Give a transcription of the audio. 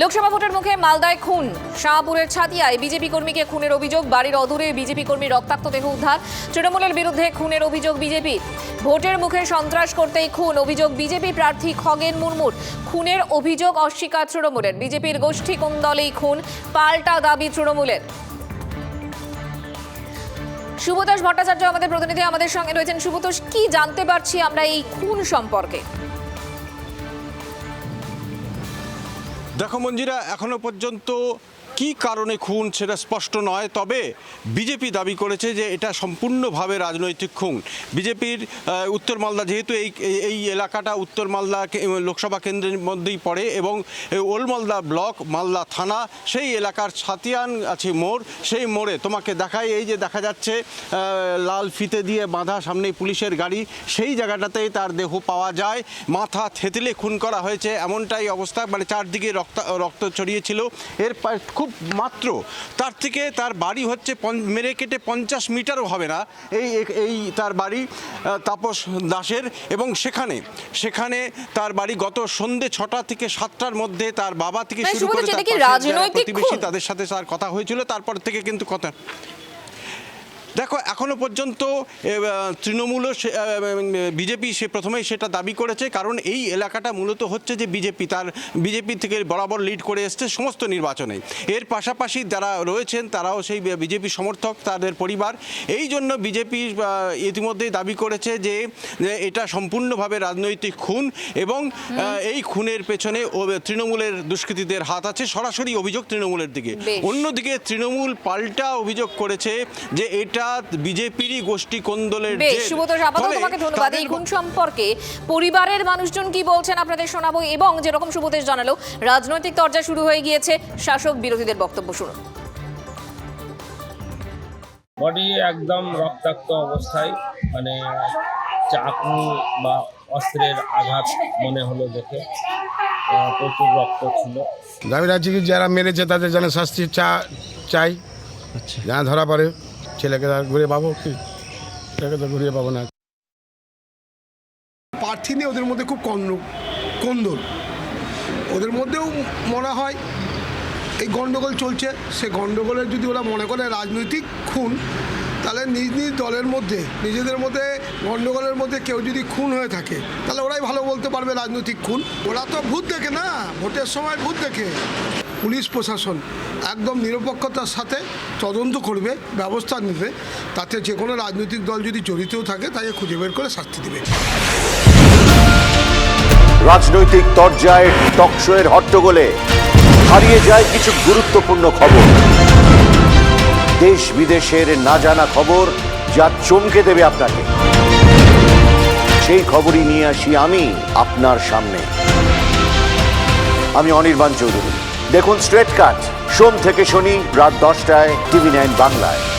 লোকসভা ভোটের মুখে মালদায় খুন। শাহপুরের ছাতিয়ায় বিজেপি কর্মীকে খুনের অভিযোগ, বাড়ির অদূরে বিজেপি কর্মীর রক্তাক্ত দেহ উদ্ধার। তৃণমূলের বিরুদ্ধে খুনের অভিযোগ বিজেপি। ভোটের মুখে সন্ত্রাস করতেই খুন, অভিযোগ বিজেপি প্রার্থী খগেন মুর্মুর। খুনের অভিযোগ অস্বীকার তৃণমূলের। বিজেপির গোষ্ঠী কোন দলেই খুন, পাল্টা দাবি তৃণমূলের। শুভতোষ ভট্টাচার্য আমাদের প্রতিনিধি, আমাদের সঙ্গে রয়েছেন শুভতোষ কি জানতে পারছি আমরা এই খুন সম্পর্কে? দেখো মঞ্জিরা এখনও পর্যন্ত কি কারণে খুন সেটা স্পষ্ট নয়, তবে বিজেপি দাবি করেছে যে এটা সম্পূর্ণভাবে রাজনৈতিক খুন। বিজেপির উত্তর মালদা যেহেতু এই, এই- এলাকাটা উত্তর মালদা লোকসভা কেন্দ্রের মধ্যেই পড়ে এবং ওল্ড মালদা ব্লক, মালদা থানা, সেই এলাকার ছাতিয়ান আছে মোড়, সেই মোড়ে তোমাকে দেখাই, এই যে দেখা যাচ্ছে লাল ফিতে দিয়ে বাঁধা সামনে পুলিশের গাড়ি, সেই জায়গাটাতেই তার দেহ পাওয়া যায়। মাথা থেতলে খুন করা হয়েছে, এমনটাই অবস্থা মানে চারদিকে রক্ত রক্ত ছড়িয়েছিল এর খুব মাত্র। তার থেকে তার বাড়ি হচ্ছে মেরে কেটে পঞ্চাশ মিটারও হবে না। এই এই- তার বাড়ি তাপস দাসের এবং সেখানে সেখানে তার বাড়ি গত সন্ধে ছটা থেকে সাতটার মধ্যে তার বাবা থেকে মানে শুরু করে তার প্রতিবেশী তাদের সাথে তার কথা হয়েছিল তারপর থেকে কিন্তু কথা দেখো এখনও পর্যন্ত সে- বিজেপি সে প্রথমেই সেটা দাবি করেছে কারণ এই এলাকাটা মূলত হচ্ছে যে বিজেপি তার বিজেপি থেকে বরাবর লিড করে এসছে সমস্ত নির্বাচনে এর পাশাপাশি যারা রয়েছেন তারাও সেই বিজেপি সমর্থক তাদের পরিবার। এই জন্য বিজেপি ইতিমধ্যেই দাবি করেছে যে যে এটা সম্পূর্ণভাবে রাজনৈতিক খুন এবং এই খুনের পেছনে ও- তৃণমূলের দুষ্কৃতীদের হাত আছে। সরাসরি অভিযোগ তৃণমূলের দিকে। অন্যদিকে তৃণমূল পাল্টা অভিযোগ করেছে যে এটা বিজেপিরই গোষ্ঠী কোন্দলের বেশ। শুভতোষ আপাতত তোমাকে ধন্যবাদ। এই খুন সম্পর্কে পরিবারের মানুষজন কি বলছেন আপনাদের শোনাবো এবং যেরকম শুভতোষ জানালো রাজনৈতিক তরজা শুরু হয়ে গিয়েছে। শাসক বিরোধীদের বক্তব্য শুনুন। বডি একদম রক্তাক্ত অবস্থায় মানে চাকু বা অস্ত্রের আঘাত মনে হলো দেখে প্রচুর রক্ত ছিল। দাবি কি যারা মেরেছে তাদের যেন শাস্তি চা চাই যারা ধরা পড়ে। ছেলেকে আর ঘুরে পাবো কি? ছেলেকে তো ঘুরিয়ে পাবো না। প্রার্থী নিয়ে ওদের মধ্যে খুব কন্দ কন্দল। ওদের মধ্যেও মনে হয় এই গণ্ডগোল চলছে। সে গণ্ডগোলের যদি ওরা মনে করে রাজনৈতিক খুন, তাহলে নিজ নিজ দলের মধ্যে, নিজেদের মধ্যে গণ্ডগোলের মধ্যে কেউ যদি খুন হয়ে থাকে, তাহলে ওরাই ভালো বলতে পারবে রাজনৈতিক খুন। ওরা তো ভূত দেখে না, ভোটের সময় ভূত দেখে। পুলিশ প্রশাসন একদম নিরপেক্ষতার সাথে তদন্ত করবে, ব্যবস্থা নেবে, তাতে যে কোনো রাজনৈতিক দল যদি জড়িতও থাকে, তাকে খুঁজে বের করে শাস্তি দেবে। রাজনৈতিক তরজায় টকশোয়ের হট্টগোলে হারিয়ে যায় কিছু গুরুত্বপূর্ণ খবর। দেশ বিদেশের না জানা খবর যা চমকে দেবে আপনাকে। সেই খবরই নিয়ে আসি আমি আপনার সামনে। আমি অনির্বাণ চৌধুরী। দেখুন স্ট্রেট কাট সোম থেকে শনি রাত দশটায় টিভি নাইন বাংলায়।